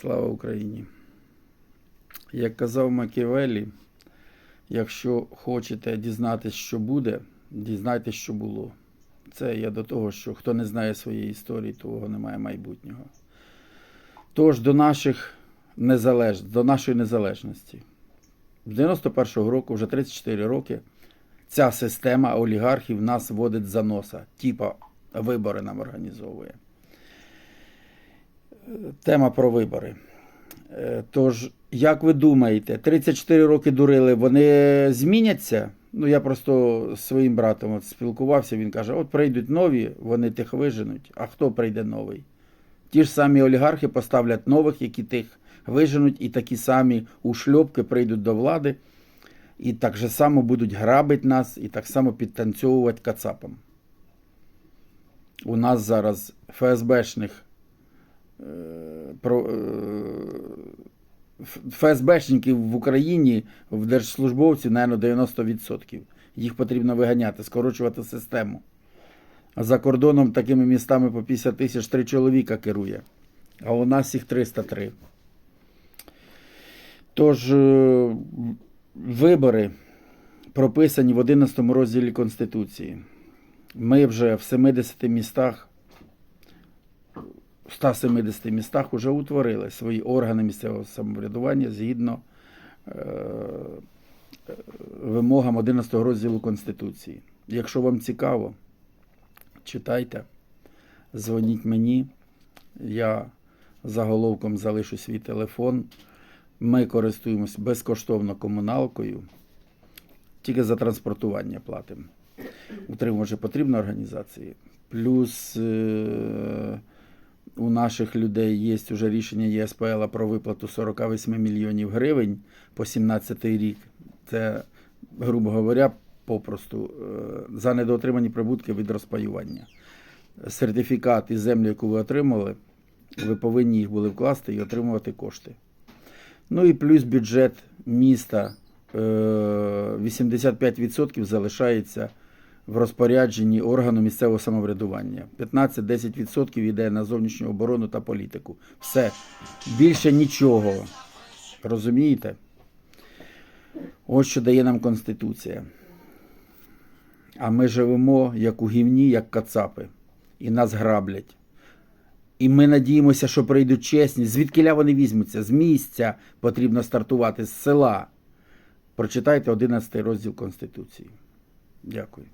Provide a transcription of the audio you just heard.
Слава Україні! Як казав Макіавеллі, якщо хочете дізнатися, що буде, дізнайтесь, що було. Це я до того, що хто не знає своєї історії, того немає майбутнього. Тож до наших незалеж... до нашої незалежності. З 91-го року, вже 34 роки, ця система олігархів нас водить за носа, типа вибори нам організовує. Тема про вибори. Е, Тож, як ви думаєте, 34 роки дурили, вони зміняться? Ну, я просто з своїм братом от спілкувався, він каже: от прийдуть нові, вони тих виженуть. А хто прийде новий? Ті ж самі олігархи поставлять нових, які тих виженуть, і такі самі ушльопки прийдуть до влади, і так же само будуть грабити нас, і так само підтанцьовувати кацапам. У нас зараз ФСБшних про, е, ФСБшників в Україні в держслужбовців, мабуть, 90%. Їх потрібно виганяти, скорочувати систему. За кордоном такими містами по 50 тисяч три чоловіка керує. А у нас їх 303. Тож е, вибори прописані в 11 розділі Конституції. Ми вже в 70 містах, в 170 містах вже утворили свої органи місцевого самоврядування згідно е, е, вимогам 11 розділу Конституції. Якщо вам цікаво, читайте, дзвоніть мені. Я заголовком залишу свій телефон. Ми користуємось безкоштовно комуналкою. Тільки за транспортування платимо. Утримувати потрібно організації. Плюс е, у наших людей є вже рішення ЄСПЛ про виплату 48 мільйонів гривень по 17 рік. Це, грубо говоря, попросту е, за недоотримані прибутки від розпаювання. Сертифікат і землю, яку ви отримали, ви повинні їх були вкласти і отримувати кошти. Ну і плюс бюджет міста е, 85% залишається в розпорядженні органу місцевого самоврядування. 15-10% йде на зовнішню оборону та політику. Все. Більше нічого. Розумієте? Ось що дає нам Конституція. А ми живемо як у гівні, як кацапи. І нас граблять. І ми надіємося, що прийдуть чесні. Звідкиля вони візьмуться? З місця потрібно стартувати з села. Прочитайте 11 розділ Конституції. Дякую.